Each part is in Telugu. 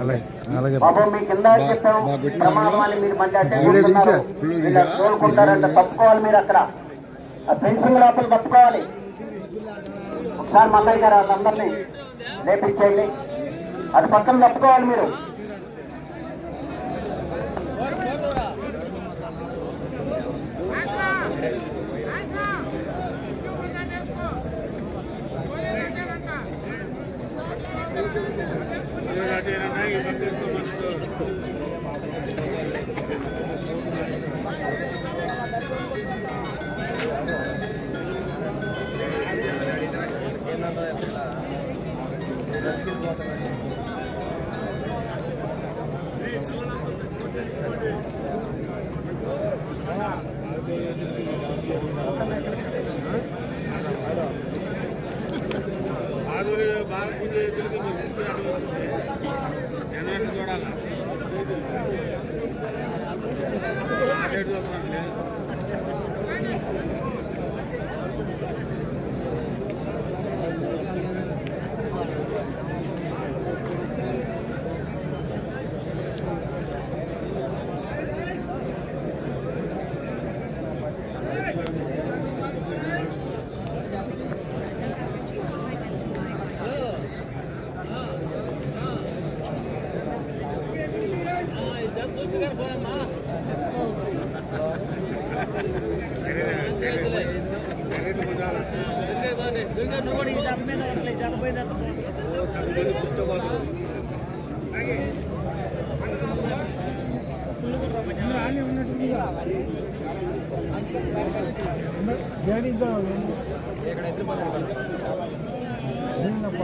అలాగే అలాగే. బాబు మీ కింద చెప్పాం బా- గుడ్ ప్రమాదాలు మీరు తీసా? వీళ్ళు తోలుకుంటారంటే తప్పుకోవాలి మీరు అక్కడ. ఫెన్సింగ్ లోపల తప్పుకోవాలి. ఒకసారి మల్లయ్య గారు వాళ్ళందరినీ లేపించేయండి. అటు పక్కన తప్పుకోవాలి మీరు. కూడా ಏನಪ್ಪ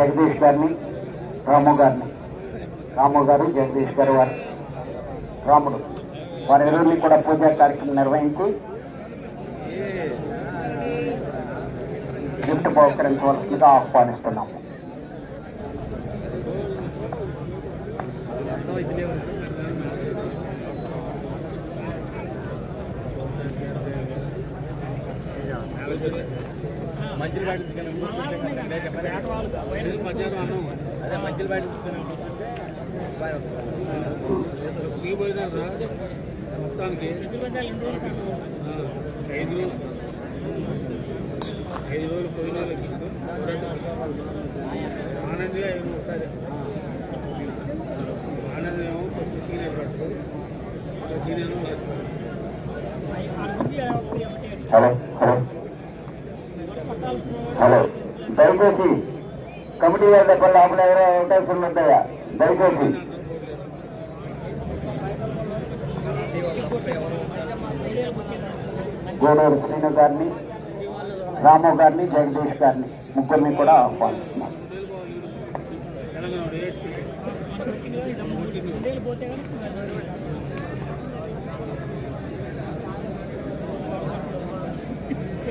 జగదీష్ గారిని రాము గారిని. రాము గారు జగదీష్ గారు వారు. రాముడు. వారి కూడా పూజా కార్యక్రమం నిర్వహించి గిఫ్ట్ బహుకరించవలసిందిగా ఆహ్వానిస్తున్నాము మంచిలు పాటించుకుని అదే మంచిలు పాటించుకుని మొత్తానికి. ఐదు రోజులు ఐదు రోజులు పోయిన వాళ్ళకి ఆనందంగా ఏమో ఒకసారి. ఆనందం ఏమో కొంచెం సీనియర్ పట్టు సీనియర్ హలో. దయచేసి కమిటీ గారి దగ్గర లోపల ఎవరో అవకాశం ఉన్నదయ్యా దయచేసి. గోడూరు శ్రీను గారిని రాము గారిని జగదీష్ గారిని ముగ్గురిని కూడా ఆహ్వానిస్తున్నాం. తెలంగాణ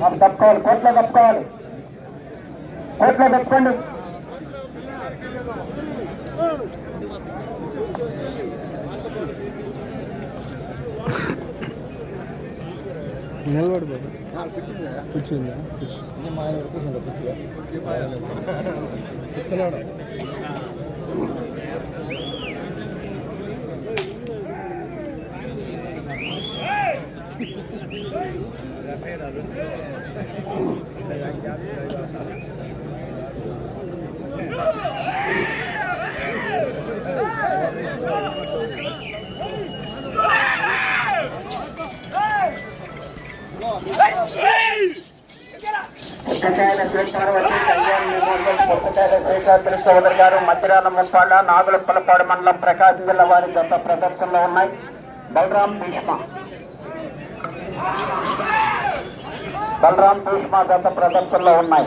మనం తప్పుకోవాలి కోట్లో తప్పుకోవాలి కోట్లో తప్పుకోండి నిలబడి బాబు. కూర్చుందా కూర్చున్నాడు పుచ్చకాయల శ్రీపార్వతి కళ్యాణ్ నిమోదం పుచ్చకాయల శేషాద్రి చౌదరి గారు మధ్యరాల ముప్పాళ్ళ నాగులప్పలపాడు మండలం ప్రకాశం జిల్లా వారి గత ప్రదర్శనలో ఉన్నాయి బలరాం భీష్మ బలరాం భీష్మ గత ప్రదర్శనలో ఉన్నాయి.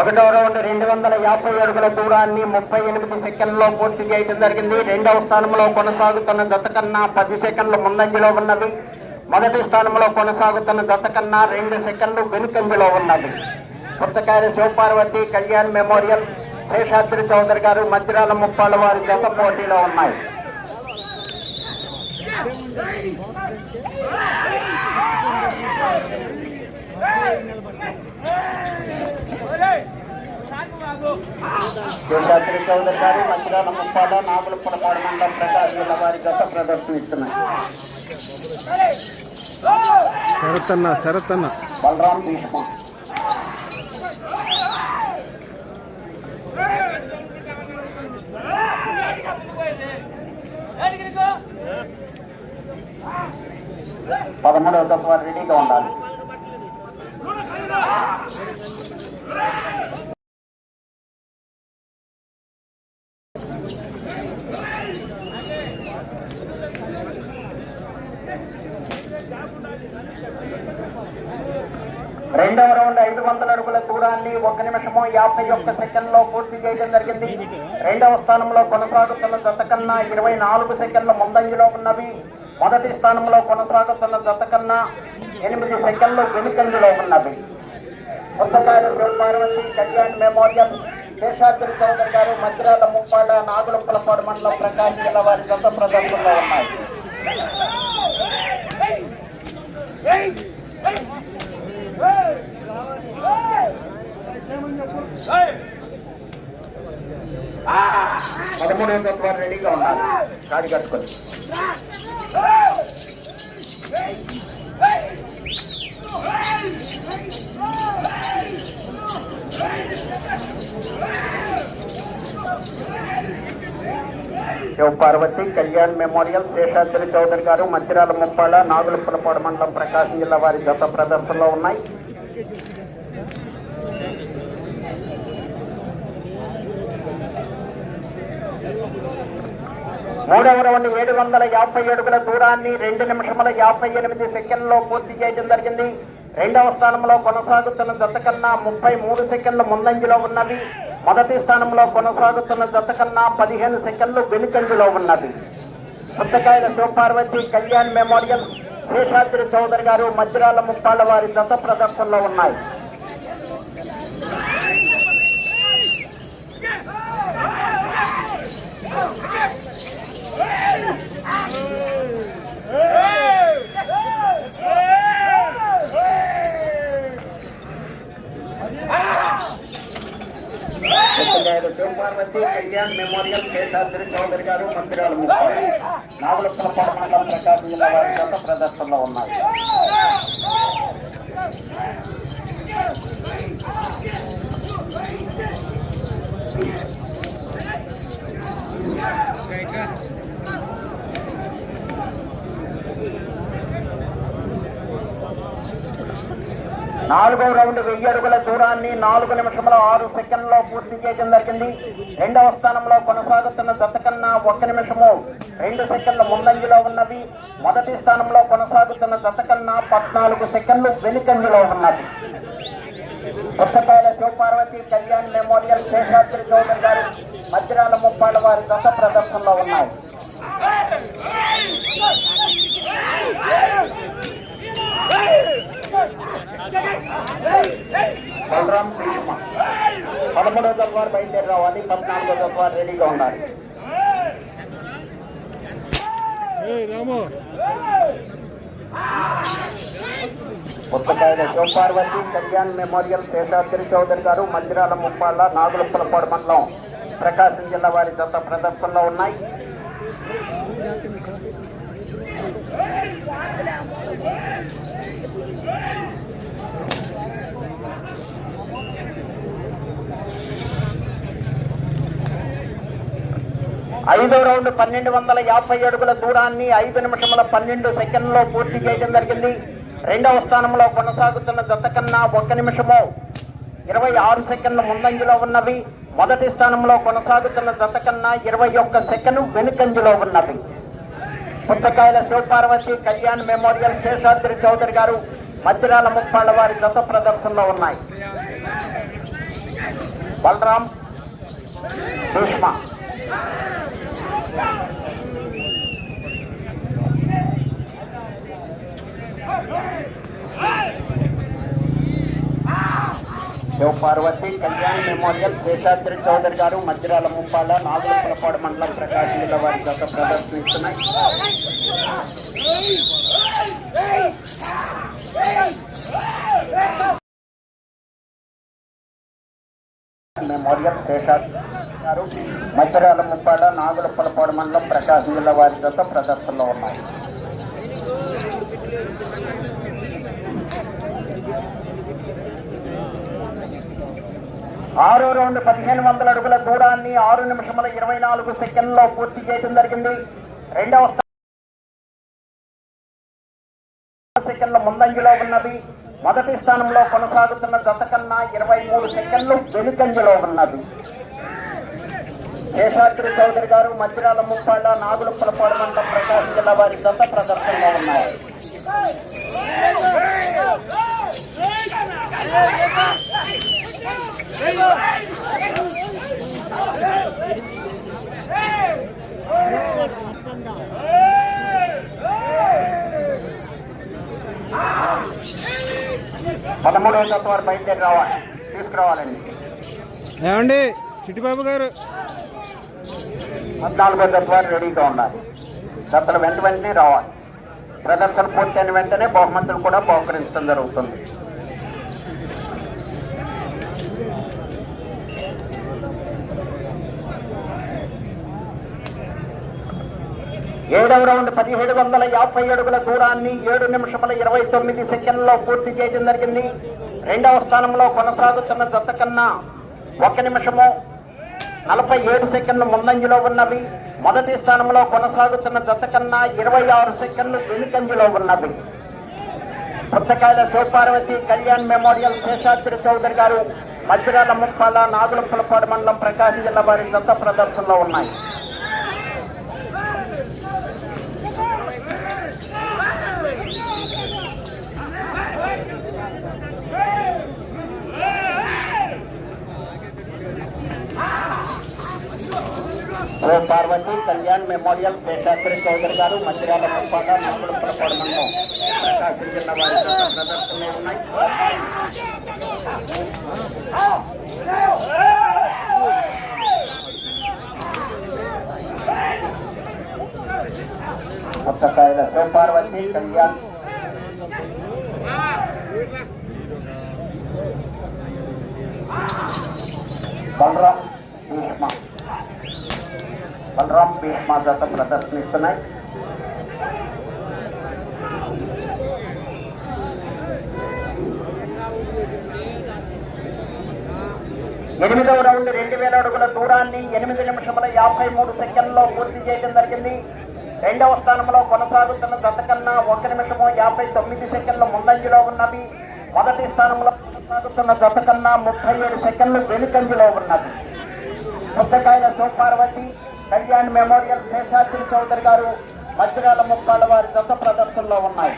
ఒకటో రౌండ్ రెండు వందల యాభై అడుగుల దూరాన్ని ముప్పై ఎనిమిది సెకండ్లో పూర్తి చేయడం జరిగింది. రెండవ స్థానంలో కొనసాగుతున్న జత కన్నా పది సెకండ్లు ముందంజలో ఉన్నవి మొదటి స్థానంలో కొనసాగుతున్న జత కన్నా రెండు సెకండ్లు వెనుకంజలో ఉన్నది. పుచ్చకాయల శివపార్వతి కళ్యాణ్ మెమోరియల్ శేషాద్రి చౌదరి గారు మధ్యరాల ముప్పాళ్ళ వారి జత పోటీలో ఉన్నాయి. శేషాద్రి చౌదరి గారు మధ్యరాల ముప్పాళ్ళ నాగులపురపాడు మండలం ప్రకాశం జిల్లా వారి జత ప్రదర్శనిస్తున్నాయి శరత్ అన్న శరత్ అన్న బలరాం భీష్మ. పదమూడవ తత్వ రెడీగా ఉండాలి. రెండవ రౌండ్ ఐదు వందల అడుగుల దూరాన్ని ఒక నిమిషము యాభై ఒక్క సెకండ్లో పూర్తి చేయడం జరిగింది. రెండవ స్థానంలో కొనసాగుతున్న జత కన్నా ఇరవై నాలుగు సెకండ్ల ముందంజలో ఉన్నవి. మొదటి స్థానంలో కొనసాగుతున్న జత కన్నా ఎనిమిది సెకండ్లు వెనుకంజలో ఉన్నవి. పుస్తకాలు శివపార్వతి కళ్యాణ్ మెమోరియల్ శేషాద్రి చౌదరి గారు మధ్యరాల ముప్పాడ నాగులపలపాడు మండలం ప్రకాశం జిల్లా వారి గత ప్రదర్శనలో ఉన్నాయి. పదమూడు వందల వారు రెడీగా ఉన్నారు. కాడి కట్టుకొని. శివపార్వతి కళ్యాణ్ మెమోరియల్ శేషాద్రి చౌదరి గారు మధ్యరాల ముప్పాడ నాగులపల్లపాడు మండలం ప్రకాశం జిల్లా వారి గత ప్రదర్శనలో ఉన్నాయి. మూడవ రౌండ్ ఏడు వందల యాభై అడుగుల దూరాన్ని రెండు నిమిషముల యాభై ఎనిమిది సెకండ్లో పూర్తి చేయడం జరిగింది. రెండవ స్థానంలో కొనసాగుతున్న జత కన్నా ముప్పై మూడు సెకండ్లు ముందంజలో ఉన్నవి. మొదటి స్థానంలో కొనసాగుతున్న జత కన్నా పదిహేను సెకండ్లు వెనుకంజలో ఉన్నవి. పుస్తకాయల శివపార్వతి కళ్యాణ్ మెమోరియల్ శేషాద్రి చౌదరి గారు మధ్యరాల ముప్పాళ్ళ వారి జత ప్రదర్శనలో ఉన్నాయి. పుస్తకాయల శివపార్వతి కళ్యాణ్ మెమోరియల్ శేషాద్రి చౌదరి గారు మందిరాల ముప్పాళ్ళ నాగులపల్లి మండలం ప్రకాశం జిల్లా వారి జత ప్రదర్శనలో ఉన్నాయి నాలుగో రౌండ్ వెయ్యి అడుగుల దూరాన్ని నాలుగు నిమిషముల ఆరు సెకండ్లో పూర్తి చేయడం జరిగింది. రెండవ స్థానంలో కొనసాగుతున్న జతకన్నా ఒక్క నిమిషము రెండు సెకండ్ల ముందంజలో ఉన్నవి. మొదటి స్థానంలో కొనసాగుతున్న జతకన్నా పద్నాలుగు సెకండ్లు వెనుకంజలో ఉన్నది. పుస్తకాల శివపార్వతి కళ్యాణ్ మెమోరియల్ శేషాద్రి చౌదరి గారు మధ్యరాల ముప్పాళ్ళ వారి దశ ప్రదర్శనలో ఉన్నాయి. బలరాం భీష్మ పదమూడో దత్వారు బయలుదేరి రావాలి పద్నాలుగో దత్వారు రెడీగా ఉండాలి. రాము. పుస్తకాయల శివపార్వతి కళ్యాణ్ మెమోరియల్ శేషాద్రి చౌదరి గారు మందిరాల ముప్పాళ్ళ నాగులపులపాడు మండలం ప్రకాశం జిల్లా వారి దత్త ప్రదర్శనలో ఉన్నాయి. ఐదో రౌండ్ పన్నెండు వందల యాభై అడుగుల దూరాన్ని ఐదు నిమిషముల పన్నెండు సెకండ్లో పూర్తి చేయడం జరిగింది. రెండవ స్థానంలో కొనసాగుతున్న జత కన్నా ఒక్క నిమిషము ఇరవై ఆరు సెకండ్లు ముందంజలో ఉన్నవి. మొదటి స్థానంలో కొనసాగుతున్న జత కన్నా ఇరవై ఒక్క సెకండ్ వెనుకంజలో ఉన్నవి. పుస్తకాయల శివపార్వతి కళ్యాణ్ మెమోరియల్ శేషాద్రి చౌదరి గారు మధ్యరాల ముప్పాళ్ళ వారి జత ప్రదర్శనలో ఉన్నాయి. బలరాం భీష్మ శివపార్వతి కళ్యాణ్ మెమోరియల్ శేషాద్రి చౌదరి గారు మధ్యరాల ముప్పాల నాగులపులపాడు మండలం ప్రకాశం జిల్లా వారి గత ప్రదర్శనిస్తున్నాయి మెమోరియల్ శేషాద్రి గారు. మధ్యరాల ముప్పాడ నాగులపులపాడు మండలం ప్రకాశం జిల్లా వారి గత ప్రదర్శనలో ఉన్నాయి. ఆరో రౌండ్ పదిహేను వందల అడుగుల దూరాన్ని ఆరు నిమిషముల ఇరవై నాలుగు సెకండ్లో పూర్తి చేయడం జరిగింది. రెండవ సెకండ్ల ముందంజలో ఉన్నది. మొదటి స్థానంలో కొనసాగుతున్న జత కన్నా ఇరవై మూడు సెకండ్లు వెనుకంజలో ఉన్నది. శేషాద్రి చౌదరి గారు మధ్యరాల ముప్పాళ్ళ నాగులపులపాడు మండలం ప్రకాశం జిల్లా వారి జత ప్రదర్శనలో ఉన్నాయి పదమూడవ జత వారు బయలుదేరి రావాలి తీసుకురావాలండి ఏమండి? చిట్టిబాబు గారు. పద్నాలుగో జత వారు రెడీగా ఉండాలి. జతలు వెంట వెంటనే రావాలి. ప్రదర్శన పూర్తయిన వెంటనే బహుమతులు కూడా బహుకరించడం జరుగుతుంది. ఏడవ రౌండ్ పదిహేడు వందల యాభై అడుగుల దూరాన్ని ఏడు నిమిషముల ఇరవై తొమ్మిది సెకండ్లో పూర్తి చేయడం జరిగింది. రెండవ స్థానంలో కొనసాగుతున్న జత కన్నా ఒక నిమిషము నలభై ఏడు సెకండ్లు ముందంజలో ఉన్నవి. మొదటి స్థానంలో కొనసాగుతున్న జత కన్నా ఇరవై ఆరు సెకండ్లు వెనుకంజలో ఉన్నవి. పుచ్చకాయల శివపార్వతి కళ్యాణ్ మెమోరియల్ శేషాద్రి చౌదరి గారు మధ్యరాల ముప్పాల నాగులపులపాడు మండలం ప్రకాశం జిల్లా వారి జత ప్రదర్శనలో ఉన్నాయి. సో పార్వతి కళ్యాణ్ మెమోరియల్ శేషాద్రి చౌదరి గారు మంచిర్యాల ముప్పాట నలుగులపలపాడు మండలం ప్రకాశం జిల్లా వారి యొక్క ప్రదర్శనలు ఉన్నాయి పుస్తకాయల శివపార్వతి కళ్యాణ్ బలరాం భీష్మ బలరాం భీష్మ జత ప్రదర్శనిస్తున్నాయి. ఎనిమిదవ రౌండ్ రెండు వేల అడుగుల దూరాన్ని ఎనిమిది నిమిషముల యాభై మూడు సెకండ్లో పూర్తి చేయడం జరిగింది. రెండవ స్థానంలో కొనసాగుతున్న జత కన్నా ఒక నిమిషము యాభై తొమ్మిది సెకండ్ల ముందంజలో ఉన్నవి మొదటి స్థానంలో కొనసాగుతున్న జత కన్నా ముప్పై ఏడు సెకండ్లు వెనుకంజలో ఉన్నది. పుస్తకాయల శివపార్వతి కళ్యాణ్ మెమోరియల్ శేషాద్రి చౌదరి గారు మధ్యరాల ముప్పాళ్ళ వారి జత ప్రదర్శనలో ఉన్నాయి.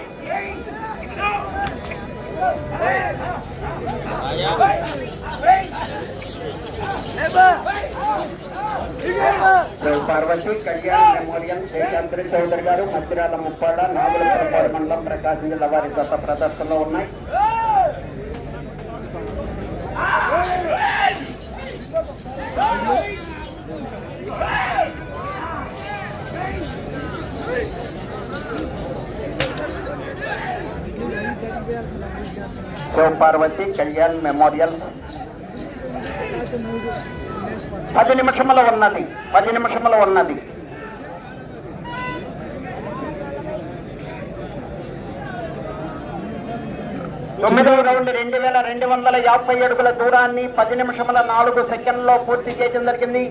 పార్వతి కళ్యాణ్ మెమోరియల్ శేషాద్రి చౌదరి గారు మధ్యరాల ముప్పాడ నాగులపురపాడు మండలం ప్రకాశం జిల్లా వారి గత ప్రదర్శనలో ఉన్నాయి. శివ పార్వతి కళ్యాణ్ మెమోరియల్. పది నిమిషముల ఉన్నది పది నిమిషముల ఉన్నది. తొమ్మిదవ రౌండ్ రెండు వేల రెండు వందల యాభై అడుగుల దూరాన్ని పది నిమిషముల నాలుగు సెకండ్లో పూర్తి చేయడం జరిగింది.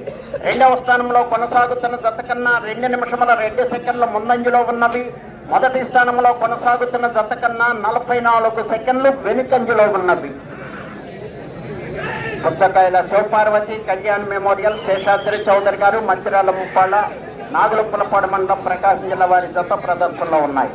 రెండవ స్థానంలో కొనసాగుతున్న జత కన్నా రెండు నిమిషముల రెండు సెకండ్ల ముందంజలో ఉన్నవి. మొదటి స్థానంలో కొనసాగుతున్న జత కన్నా నలభై నాలుగు సెకండ్లు వెనుకంజలో ఉన్నవి. పుచ్చకాయల శివపార్వతి కళ్యాణ్ మెమోరియల్ శేషాద్రి చౌదరి గారు మంచిరాల ముప్పాళ్ళ నాగులపులపాడు మండలం ప్రకాశం జిల్లా వారి జత ప్రదర్శనలో ఉన్నాయి.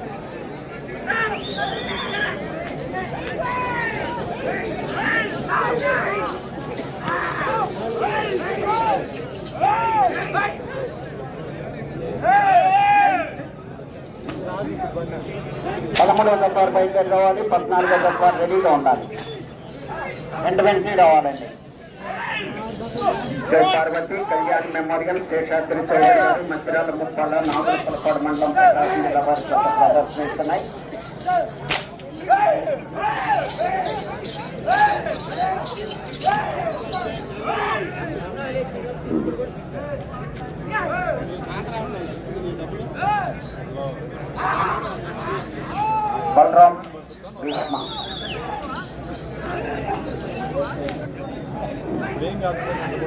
పదమూడవ వందల వారు బయలుదేరి రావాలి పద్నాలుగో వందల వారు రెడీగా ఉండాలి. వెంట వెంటనే రావాలండి. పార్వతి కళ్యాణ్ మెమోరియల్ శేషాద్రి చౌదరి గారు మంచిర్యాల ముప్పాళ్ళ నాగులపలపాడు మండలం ప్రకాశం జిల్లా వారి బలరాం భీష్మ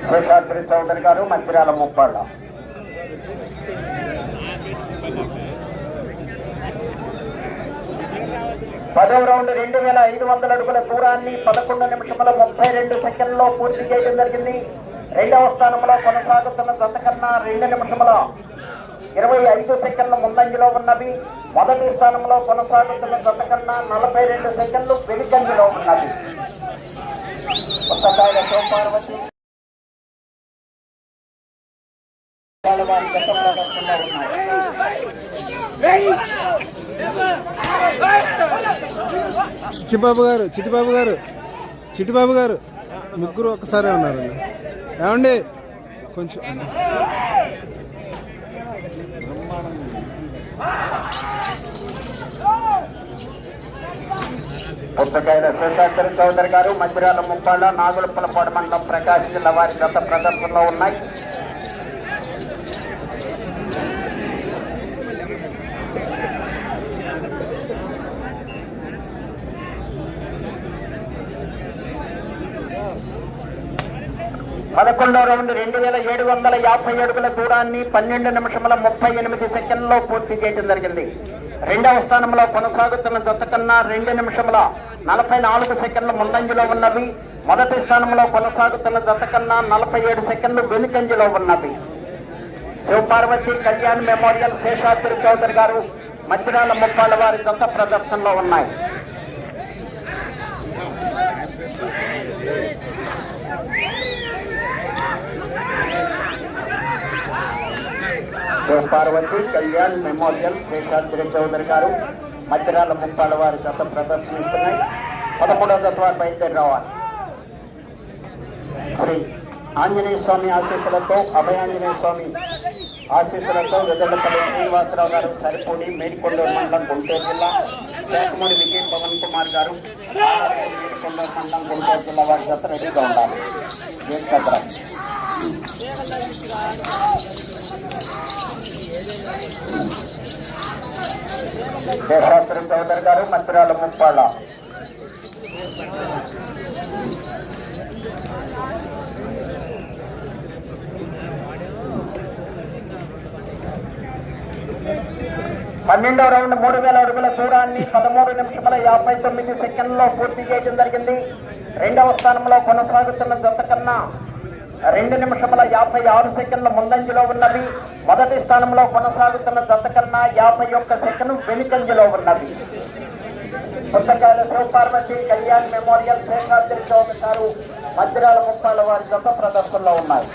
శేషాద్రి చౌదరి గారు మంచిర్యాల ముప్పాళ్ళ. పదవ రౌండ్ రెండు వేల ఐదు వందల అడుగుల దూరాన్ని పదకొండు నిమిషముల ముప్పై రెండు సెకండ్లో పూర్తి చేయడం జరిగింది. రెండవ స్థానంలో కొనసాగుతున్న జత కన్నా రెండు నిమిషముల ఇరవై ఐదు సెకండ్ల ముందంజలో ఉన్నవి. మొదటి స్థానంలో కొనసాగుతున్న జత కన్నా నలభై రెండు సెకండ్లు వెనుకంజలో ఉన్నవి. శివపార్వతి వారి గత ప్రదర్శనలో ఉన్నాయి. చిట్టిబాబు గారు చిట్టిబాబు గారు చిట్టిబాబు గారు ముగ్గురు ఒక్కసారే ఉన్నారు ఏమండి? కొంచెం పుస్తకాయల శేషాద్రి చౌదరి గారు మందిరాల ముప్పాళ్ళ నాగులపలపాడు మండలం ప్రకాశం జిల్లా వారి గత ప్రదర్శనలో ఉన్నాయి. పదకొండో రౌండ్ రెండు వేల ఏడు వందల యాభై అడుగుల దూరాన్ని పన్నెండు నిమిషముల ముప్పై ఎనిమిది సెకండ్లో పూర్తి చేయడం జరిగింది. రెండవ స్థానంలో కొనసాగుతున్న జత కన్నా రెండు నిమిషముల నలభై నాలుగు సెకండ్లు ముందంజలో ఉన్నవి. మొదటి స్థానంలో కొనసాగుతున్న జత కన్నా నలభై ఏడు సెకండ్లు వెనుకంజలో ఉన్నవి. శివపార్వతి కళ్యాణ్ మెమోరియల్ శేషాద్రి చౌదరి గారు మధ్యరాల ముప్పాళ్ళ వారి జత ప్రదర్శనలో ఉన్నాయి. పార్వతి కళ్యాణ్ మెమోరియల్ శేషాద్రి చౌదరి గారు మధ్యరాల ముప్పాళ్ళ వారి జత ప్రదర్శనిస్తున్నాయి. పదమూడవ తత్వాలు బయలుదేరి రావాలి. శ్రీ ఆంజనేయ స్వామి ఆశీస్సులతో అభయాంజనేయ స్వామి ఆశీస్సులతో వెదలపల్లి శ్రీనివాసరావు గారు సరిపూడి మేడికొండూరు మండలం గుంటూరు జిల్లా శాఖమూడి విజయ్ పవన్ కుమార్ గారు మేడికొండూరు మండలం గుంటూరు జిల్లా వారి జత రెడీగా ఉండాలి. గేట్ శేషాద్రి చౌదరి గారు మంత్రాల ముప్పాళ్ళ. పన్నెండవ రౌండ్ మూడు వేల అడుగుల దూరాన్ని పదమూడు నిమిషముల యాభై తొమ్మిది సెకండ్లో పూర్తి చేయడం జరిగింది. రెండవ స్థానంలో కొనసాగుతున్న జత కన్నా రెండు నిమిషముల యాభై ఆరు సెకండ్ల ముందంజలో ఉన్నది. మొదటి స్థానంలో కొనసాగుతున్న జత కన్నా యాభై ఒక్క సెకండ్ వెనుకంజలో ఉన్నది. పుస్తకాల శివపార్వతి కళ్యాణ్ మెమోరియల్ శేషాద్రి చౌక్ గారు మధ్యరాల ముప్పాల వారి జత ప్రదర్శనలో ఉన్నాయి.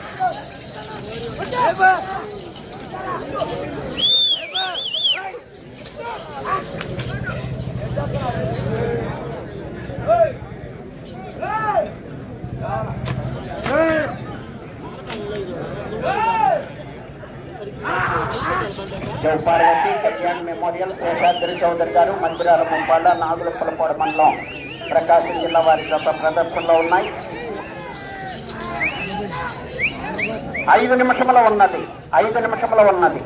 శివపార్వతి కళ్యాణ్ మెమోరియల్ శేషాద్రి చౌదరి గారు మందిరాల ముంపాళ్ళ నాగులపలపాడు మండలం ప్రకాశం జిల్లా వారి గత ప్రదర్శనలో ఉన్నాయి. ఐదు నిమిషముల ఉన్నది ఐదు నిమిషముల ఉన్నది.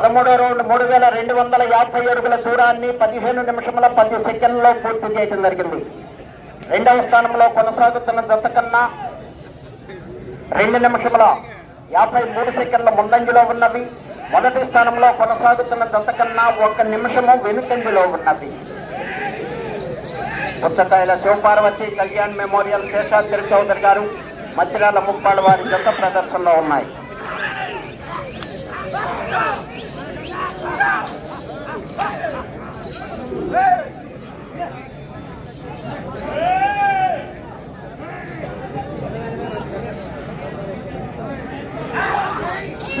పదమూడో రౌండ్ మూడు వేల రెండు వందల యాభై అడుగుల దూరాన్ని పదిహేను నిమిషముల పది సెకండ్లో పూర్తి చేయడం జరిగింది. రెండవ స్థానంలో కొనసాగుతున్న జత కన్నా రెండు నిమిషముల యాభై మూడు సెకండ్ల ముందంజలో ఉన్నవి మొదటి స్థానంలో కొనసాగుతున్న జత కన్నా ఒక నిమిషము వెనుకంజలో ఉన్నది. పుచ్చకాయల శివపార్వతి కళ్యాణ్ మెమోరియల్ శేషాద్రి చౌదరి గారు మధ్యరాల ముప్పాడు వారి జత ప్రదర్శనలో ఉన్నాయి.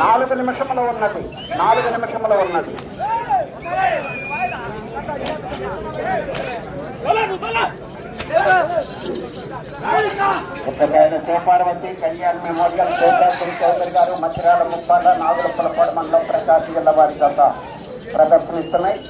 నాలుగు నిమిషములు ఉన్నది. నాలుగు నిమిషములు ఉన్నది. పుట్టకాయల శివపార్వతి కళ్యాణ్ మెమోరియల్ శేషాద్రి చౌదరి గారు మధ్యరాల ముప్పాల నాగులపలపాడు మండలం ప్రకాశం జిల్లా వారి గత ప్రదర్శనిస్తున్నాయి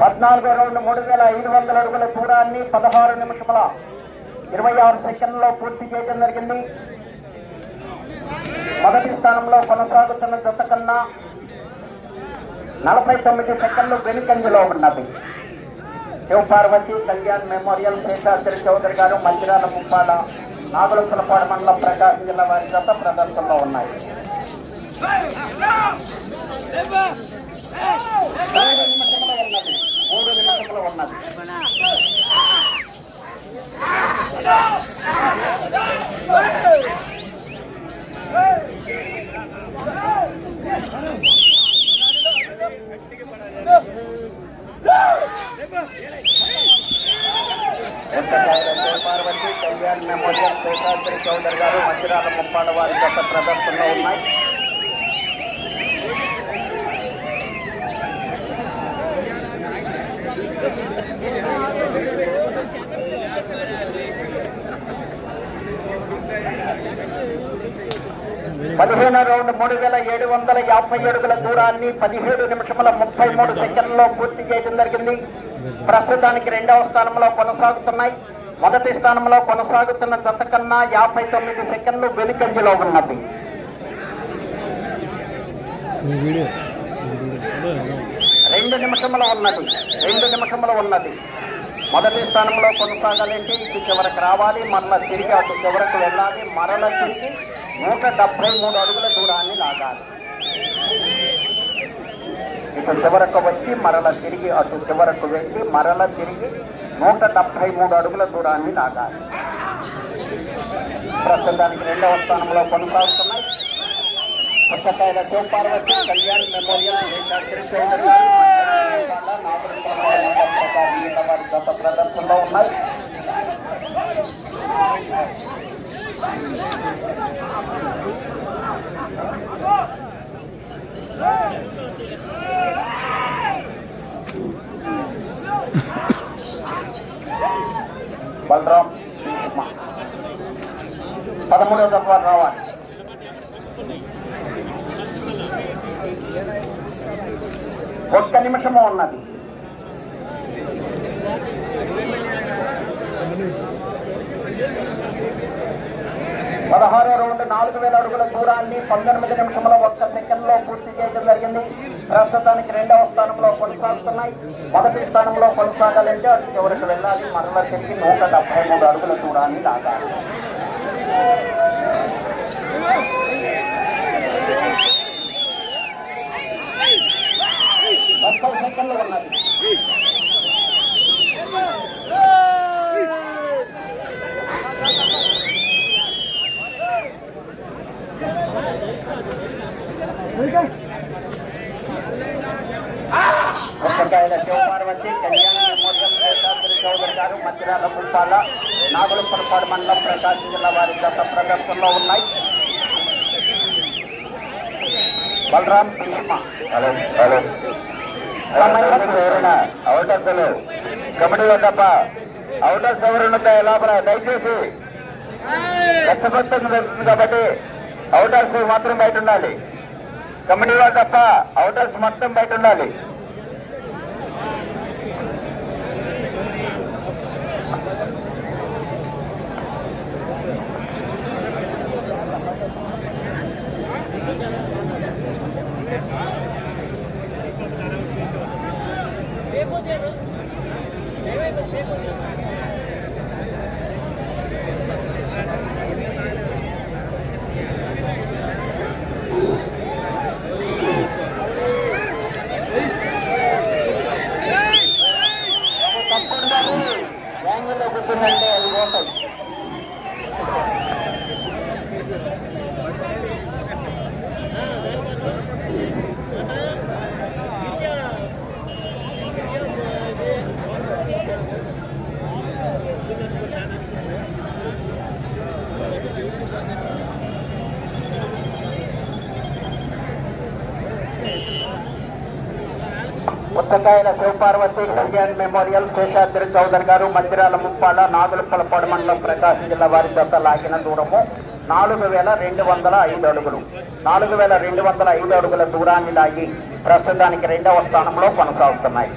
పద్నాలుగో రౌండ్ మూడు వేల ఐదు వందల అడుగుల దూరాన్ని పదహారు నిమిషముల ఇరవై ఆరు సెకండ్లో పూర్తి చేయడం జరిగింది. మొదటి స్థానంలో కొనసాగుతున్న జత కన్నా నలభై తొమ్మిది సెకండ్లు వెనుకంజలో ఉన్నది. శివపార్వతి కళ్యాణ్ మెమోరియల్ శేషాద్రి చౌదరి గారు మందిరాల ముప్పాల నాగులపులపాడు మండలం ప్రకాశం జిల్లా వారి జత ప్రదర్శనలో ఉన్నాయి. మూడు నిమిషంలో ఉన్నది. పార్వతి కళ్యాణ్ మెమోరియల్ శేషాద్రి చౌదరి గారు మందిరాల ముప్పాడ వారి గత ప్రదర్శనలో ఉన్నాయి పదిహేను రౌండ్ మూడు వేల ఏడు వందల యాభై అడుగుల దూరాన్ని పదిహేడు నిమిషముల ముప్పై మూడు సెకండ్లలో పూర్తి చేయడం జరిగింది. ప్రస్తుతానికి రెండవ స్థానంలో కొనసాగుతున్నాయి. మొదటి స్థానంలో కొనసాగుతున్న జత కన్నా యాభై తొమ్మిది సెకండ్లు వెనుకంజలో ఉన్నది. రెండు నిమిషముల ఉన్నది. రెండు నిమిషముల ఉన్నది. మొదటి స్థానంలో కొనసాగాలంటే ఇటు చివరకు రావాలి. మరలా తిరిగి అటు చివరకు వెళ్ళాలి. మరల తిరిగి నూట డెబ్బై మూడు అడుగుల దూరాన్ని లాగాలి. ఇటు చివరకు వచ్చి మరల తిరిగి అటు చివరకు వెళ్ళి మరల తిరిగి నూట డెబ్బై మూడు అడుగుల దూరాన్ని లాగాలి. ప్రస్తుతానికి రెండవ స్థానంలో కొనసాగుతున్నాయి. పుస్తకాయల శివపార్వతి కళ్యాణ్ మెమోరియల్ శేషాద్రి ప్రదర్శనలో గారు, నాగరికమైన ప్రకాశ్ మిగతా వారి గత ప్రదర్శనలో ఉన్నాయి బలరాం భీష్మ. పదమూడవ దఫా రావాలి ఒక్క నిమిషము ఉన్నది పదహారో రౌండ్ నాలుగు వేల అడుగుల దూరాన్ని పంతొమ్మిది నిమిషంలో ఒక్క సెకండ్లో పూర్తి చేయడం జరిగింది. ప్రస్తుతానికి రెండవ స్థానంలో కొనసాగుతున్నాయి. మొదటి స్థానంలో కొనసాగాలంటే అటు చివరికి వెళ్ళాలి. మరల చెప్పి నూట డెబ్బై మూడు అడుగుల దూరాన్ని లాగాలి శివపార్వతి కళ్యాణ మెమోరియల్ శేషాద్రి చౌదరి గారు మధ్యరాల పుల్పాల నాగులపరపాడు మండలం ప్రకాశం జిల్లా వారి గత ప్రదర్శనలో ఉన్నాయి. Balram Bhishma hello hello. ఎవరైనా అవుటర్స్లు కమిటీలో తప్ప అవుటర్స్ ఎవరున్నాయి లోపల దయచేసి కష్టపడుతుంది జరుగుతుంది కాబట్టి అవుటర్స్ మాత్రం బయట ఉండాలి. కమిటీలో తప్ప అవుటర్స్ మొత్తం బయట ఉండాలి. పుచ్చకాయల శివపార్వతి కళ్యాణ్ మెమోరియల్ శేషాద్రి చౌదరి గారు మందిరాల ముప్పాల నాగులపలపాడు మండలం ప్రకాశం జిల్లా వారి చేత లాగిన దూరము నాలుగు వేల రెండు వందల ఐదు అడుగులు. నాలుగు వేల రెండు వందల ఐదు అడుగుల దూరాన్ని లాగి ప్రస్తుతానికి రెండవ స్థానంలో కొనసాగుతున్నాయి.